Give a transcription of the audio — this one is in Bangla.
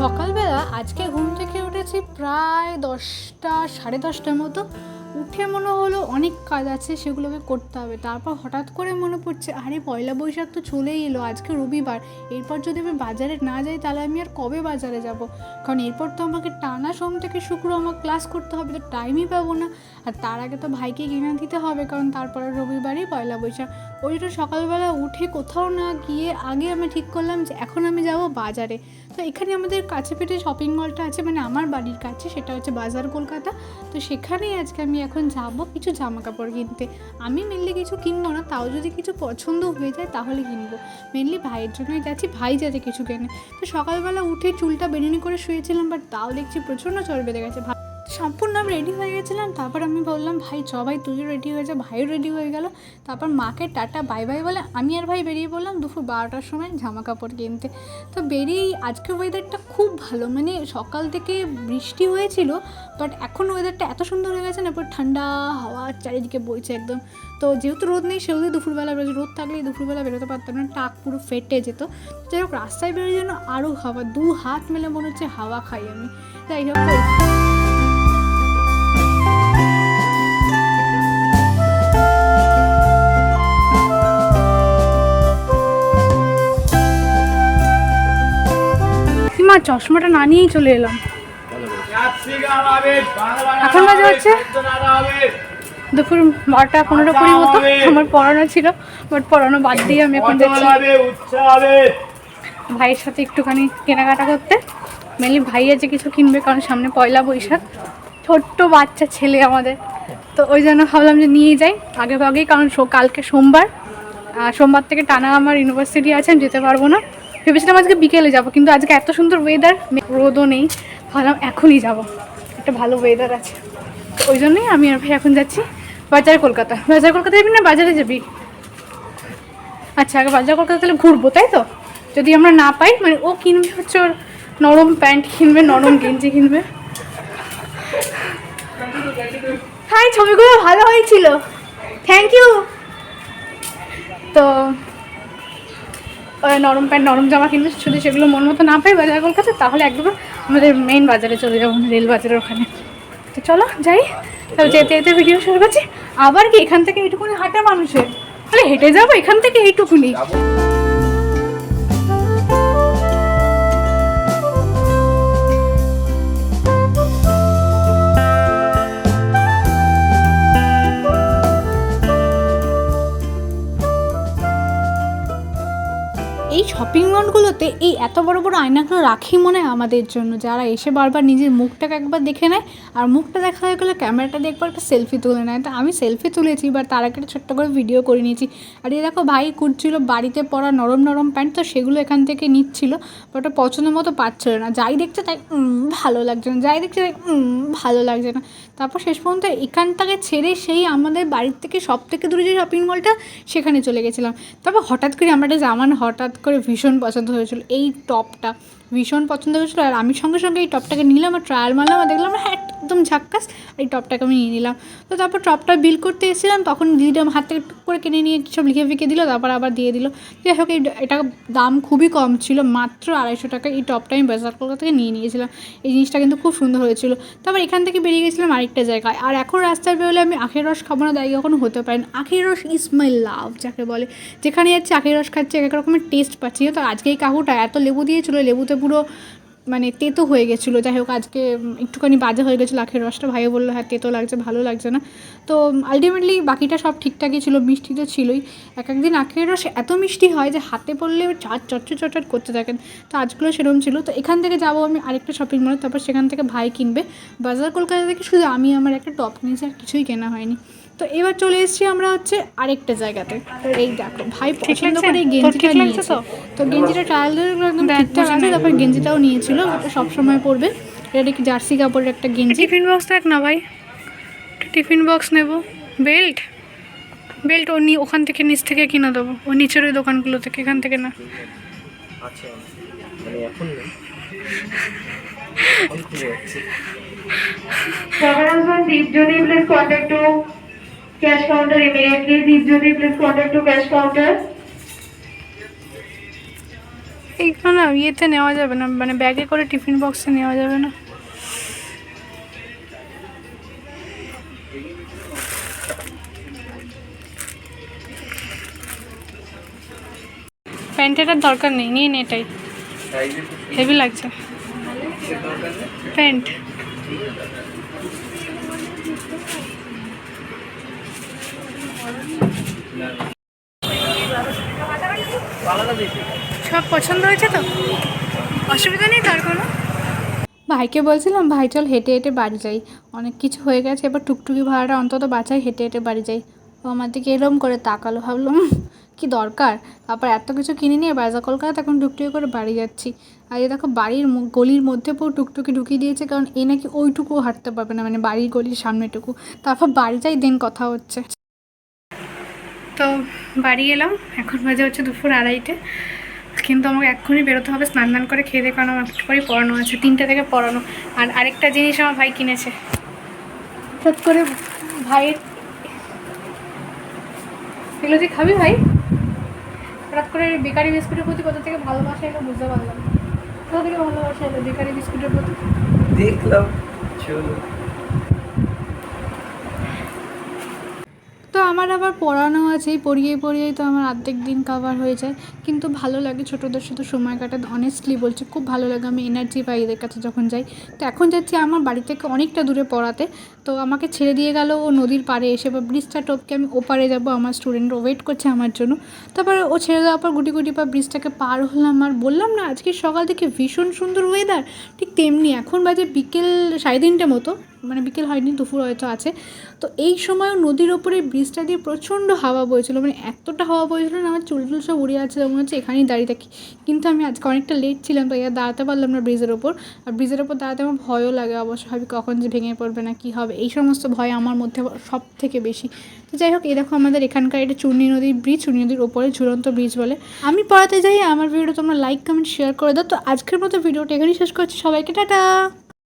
সকালবেলা আজকে ঘুম থেকে উঠেছি প্রায় দশটা সাড়ে দশটার মতো। উঠে মনে হলো অনেক কাজ আছে, সেগুলোকে করতে হবে। তারপর হঠাৎ করে মনে পড়ছে, আরে পয়লা বৈশাখ তো চলেই এলো, আজকে রবিবার। এরপর যদি আমি বাজারে না যাই, তাহলে আমি আর কবে বাজারে যাব? কারণ এরপর তো আমাকে টানা সোম থেকে শুক্র আমার ক্লাস করতে হবে, তো টাইমই পাবো না। আর তার আগে তো ভাইকে কিনে দিতে হবে, কারণ তারপরে রবিবারই পয়লা বৈশাখ। ওই জন্য সকালবেলা উঠে কোথাও না গিয়ে আগে আমি ঠিক করলাম যে, এখন আমি যাব বাজারে। তো এখানে আমাদের কাছে পিঠে শপিং মলটা আছে মানে আমার বাড়ির কাছে, সেটা হচ্ছে বাজার কলকাতা। তো সেখানেই আজকে আমি এখন যাব কিছু জামা কাপড় কিনতে। আমি মেনলি কিছু কিনবো না, তাও যদি কিছু পছন্দ হয়ে যায় তাহলে কিনবো। মেনলি ভাইয়ের জন্যই যাচ্ছি, ভাই যাতে কিছু কেনে। তো সকালবেলা উঠে চুলটা বেরিনি করে শুয়েছিলাম বাট তাও দেখছি প্রচণ্ড চর বেঁধে গেছে। সম্পূর্ণ আমি রেডি হয়ে গেছিলাম, তারপর আমি বললাম, ভাই চ ভাই তুইও রেডি হয়ে যা, ভাইও রেডি হয়ে গেল। তারপর মাকে টাটা বাই বাই বলে আমি আর ভাই বেরিয়ে পড়লাম দুপুর বারোটার সময় জামা কাপড় কিনতে। তো বেরিয়েই আজকের ওয়েদারটা খুব ভালো মানে সকাল থেকে বৃষ্টি হয়েছিল বাট এখন ওয়েদারটা এত সুন্দর হয়ে গেছে না, পুরো ঠান্ডা হাওয়া চারিদিকে বইছে একদম। তো যেহেতু রোদ নেই, সেহেতু দুপুরবেলা বেরোচ্ছে রোদ থাকলেই দুপুরবেলা বেরোতে পারতাম না, টাক পুরো ফেটে যেত। যাই হোক, রাস্তায় বেরোয় যেন আরও হাওয়া, দু হাত মেলে মনে হচ্ছে হাওয়া খাই আমি। যাই হোক মা চশমাটা না নিয়েই চলে এলাম। এখন বাজে হচ্ছে দুপুর বারোটা পনেরো কুড়ি মতো, আমার পড়ানো ছিল বাট পড়ানো বাদ দিয়ে আমি এখন যাচ্ছি ভাইয়ের সাথে একটুখানি কেনাকাটা করতে। মেনলি ভাই আছে কিছু কিনবে, কারণ সামনে পয়লা বৈশাখ, ছোট্ট বাচ্চা ছেলে আমাদের। তো ওই জন্য ভাবলাম যে নিয়ে যাই, আগে আগেই কারণ কালকে সোমবার সোমবার থেকে টানা আমার ইউনিভার্সিটি আছে, আমি যেতে পারব না। ভেবেছিলাম আজকে বিকেলে যাব, কিন্তু আজকে এত সুন্দর ওয়েদার রোদও নেই। ভাবলাম এখনই যাব। একটা ভালো ওয়েদার আছে। ওই জন্যই আমি আর ভাই এখন যাচ্ছি বাজার কলকাতা। বাজার কলকাতা যাবি না বাজারে যাবি? আচ্ছা আগে বাজার কলকাতা তাহলে ঘুরবো, তাই তো? যদি আমরা না পাই মানে ও কিনবে হচ্ছে ওর নরম প্যান্ট কিনবে, নরম গেঞ্জি কিনবে। হাই, ছবিগুলো ভালো হয়েছিল। থ্যাংক ইউ তো নরম প্যান্ট, নরম জামা কিনবে, যদি সেগুলো মন মতো না পাই বাজার কলকাতা তাহলে একদম আমাদের মেইন বাজারে চলে যাব রেল বাজারের ওখানে। তো চলো, যাই। তাহলে যেতে যেতে ভিডিও শুরু করছি। আবার কি এখান থেকে এইটুকুনি হাঁটা মানুষের? তাহলে হেঁটে যাব এখান থেকে এইটুকুনি। এই শপিং মলগুলোতে এই এত বড় বড় আয়নাগুলো রাখি মনে হয় আমাদের জন্য। যারা এসে বারবার নিজের মুখটাকে একবার দেখে নেয়, আর মুখটা দেখা হয়ে গেলে ক্যামেরাটা দিয়ে একবার একটা সেলফি তুলে নেয়। তো আমি সেলফি তুলেছি বা তার একটা ছোট্ট করে ভিডিও করে নিয়েছি। আর এই দেখো ভাই কুটছিল বাড়িতে পরা নরম নরম প্যান্ট তো সেগুলো এখান থেকে নিচ্ছিল বাট পছন্দ মতো পাচ্ছিল না। যাই দেখছে তাই ভালো লাগছে না। যাই দেখছে তাই ভালো লাগছে না। তারপর শেষ পর্যন্ত এখানটাকে ছেড়ে সেই আমাদের বাড়ির থেকে সব থেকে দূরে যে শপিং মলটা সেখানে চলে গেছিলাম। তারপর হঠাৎ করে আমার একটা জামা না হঠাৎ করে ভীষণ পছন্দ হয়েছিল। এই টপটা ভীষণ পছন্দ হয়েছিলো আর আমি সঙ্গে সঙ্গে এই টপটাকে নিলাম আর ট্রায়াল মারলাম আর দেখলাম হ্যাঁ একদম ঝাক্কাস, এই টপটাকে আমি নিয়ে নিলাম। তো তারপর টপটা বিল করতে এসেছিলাম, তখন দিদিটা হাত থেকে টুক করে কিনে নিয়ে সব লিখে ফিখে দিল, তারপর আবার দিয়ে দিল। যাই হোক, এই এটা দাম খুবই কম ছিল, মাত্র আড়াইশো টাকা এই টপটা আমি বাজার কলকাতা থেকে নিয়ে নিয়েছিলাম। এই জিনিসটা কিন্তু খুব সুন্দর হয়েছিল। তারপর এখান থেকে বেরিয়ে গেছিলাম আরেকটা জায়গায়। আর এখন রাস্তায় বেরোলে আমি আখের রস খাব না, তাই কখনো হতে পারে না। আখের রস ইজ মাই লাভ যাকে বলে। যেখানে যাচ্ছে, আখের রস খাচ্ছে, এক এক রকমের টেস্ট পাচ্ছি। তো আজকে এই কাকুটা এত লেবু দিয়েছিল, লেবুতে পুরো মানে তেতো হয়ে গেছিল। যাই হোক, আজকে একটুখানি বাজে হয়ে গেছিল, আখের রসটা। ভাইও বলল হ্যাঁ তেতো লাগছে, ভালো লাগছে না। তো আলটিমেটলি বাকিটা সব ঠিকঠাকই ছিল, মিষ্টি তো ছিলই। এক একদিন আখের রস এত মিষ্টি হয় যে, হাতে পড়লে চাট, চটচট চটচট করতে থাকেন। তো আজগুলো সেরকম ছিল। তো এখান থেকে যাব আমি আরেকটা শপিং মলে তারপর সেখান থেকে ভাই কিনবে। বাজার কলকাতা থেকে শুধু আমি, আমার একটা টপ কিনেছি আর কিছুই কেনা হয়নি। তো এবার চলে এসেছি আমরা হচ্ছে আরেকটা জায়গাতে। এই দেখো ভাই পছন্দ করে এই গেঞ্জিটা নিয়েছে। তো? গেঞ্জিটা ট্রায়াল একদম ঠিকঠাক আছে তারপর গেঞ্জিটাও নিয়েছিল ওটা সবসময় পরবে। এটা কি জার্সি কাপড়ের একটা গেঞ্জি? টিফিন বক্স দেখ না ভাই। টিফিন বক্স নেব। বেল্ট? বেল্ট ও নি- ওখান থেকে নিচ থেকে কিনে দেবো। ও নিচের ওই দোকানগুলো থেকে এখান থেকে না। আচ্ছা মানে এখন নেই। এখন খুলে on Deep Jyoti, please contact to cash counter immediately. Deep Jyoti, please contact to cash counter. এইগুলো না ইয়েতে নেওয়া যাবে না মানে ব্যাগে করে টিফিন বক্সে নেওয়া যাবে না। প্যান্টেটার দরকার নেই নিয়ে নে এটাই। হেভি লাগছে। প্যান্ট। সব পছন্দ হয়েছে তো? অসুবিধা নেই তার কোনো? ভাইকে বলছিলাম ভাই চল হেঁটে হেঁটে বাড়ি যাই। অনেক কিছু হয়ে গেছে এবার টুকটুকি ভাড়াটা অন্তত বাঁচাই হেঁটে হেঁটে বাড়ি যাই। ও আমার দিকে এরম করে তাকালো ভাবলাম "উম, কি দরকার? তারপর এত কিছু কিনে নিয়ে বাজার কলকাতা এখন টুকটুকি করে বাড়ি যাচ্ছি। আর এই দেখো বাড়ির গলির মধ্যে পুরো টুকটুকি ঢুকিয়ে দিয়েছে কারণ এ নাকি ওইটুকু হাঁটতে পারবে না মানে বাড়ির গলির সামনেটুকু। তারপর বাড়ি যাই দেন কথা হচ্ছে। তো বাড়ি এলাম। এখন বাজে হচ্ছে দুপুর আড়াইটে। কিন্তু আমাকে এক্ষুনি বেরোতে হবে, স্নান দান করে খেয়ে দিয়ে কারণ আমার পড়ানো আছে, তিনটে থেকে পড়ানো। আর আরেকটা জিনিস আমার ভাই কিনেছে। হঠাৎ করে ভাইয়ের এগুলো তুই খাবি ভাই? হঠাৎ করে বেকারি বিস্কুটের প্রতি কোথা থেকে ভালোবাসা এলো বুঝতে পারলাম কোথা থেকে ভালোবাসা এলো বেকারি বিস্কুটের প্রতি? দেখলাম, চলো। তো আমার আবার পড়ানো আছে পড়িয়ে পড়িয়েই তো আমার অর্ধেক দিন কাভার হয়ে যায়। কিন্তু ভালো লাগে ছোটোদের সাথে সময় কাটাতে অনেস্টলি বলছি, খুব ভালো লাগে, আমি এনার্জি পাই এদের কাছে যখন যাই। তো এখন যাচ্ছি আমার বাড়ি থেকে অনেকটা দূরে পড়াতে, তো আমাকে ছেড়ে দিয়ে গেল ও নদীর পাড়ে এসে বা ব্রিজটা টপকে আমি ওপারে যাব, আমার স্টুডেন্টরা ওয়েট করছে আমার জন্য। তারপরে ও ছেড়ে দেওয়ার পর গুটি গুটি পা ব্রিজটাকে পার হলাম আর বললাম না, আজকে সকাল থেকে ভীষণ সুন্দর ওয়েদার ঠিক তেমনি এখন বাজে বিকেল সাড়ে তিনটে মতো। মানে বিকেল হয়নি, দুপুর হয়তো আছে। তো এই সময়ও নদীর ওপরে ব্রিজটা দিয়ে প্রচণ্ড হাওয়া বইছিল মানে এতটা হাওয়া বইছিল না, আমার চুল টুল সব উড়ে আছে মনে হচ্ছে এখানেই দাঁড়িয়ে থাকি। কিন্তু আমি আজকে অনেকটা লেট ছিলাম তো এবার দাঁড়াতে পারলাম না ব্রিজের ওপর। আর ব্রিজের ওপর দাঁড়াতে আমার ভয়ও লাগে, অবশ্য ভাবি কখন যে ভেঙে পড়বে না, কী হবে? এই সমস্ত ভয় আমার মধ্যে সব থেকে বেশি। তো যাই হোক, এই দেখো আমাদের এখানকার এটা চূর্ণী নদীর ব্রিজ চূর্ণী নদীর ওপরে ঝুলন্ত ব্রিজ বলে। আমি পড়াতে যাই, আমার ভিডিওটা তোমরা লাইক কমেন্ট শেয়ার করে দাও। তো আজকের মতো ভিডিওটা এখানেই শেষ করছি। সবাইকে টাটা!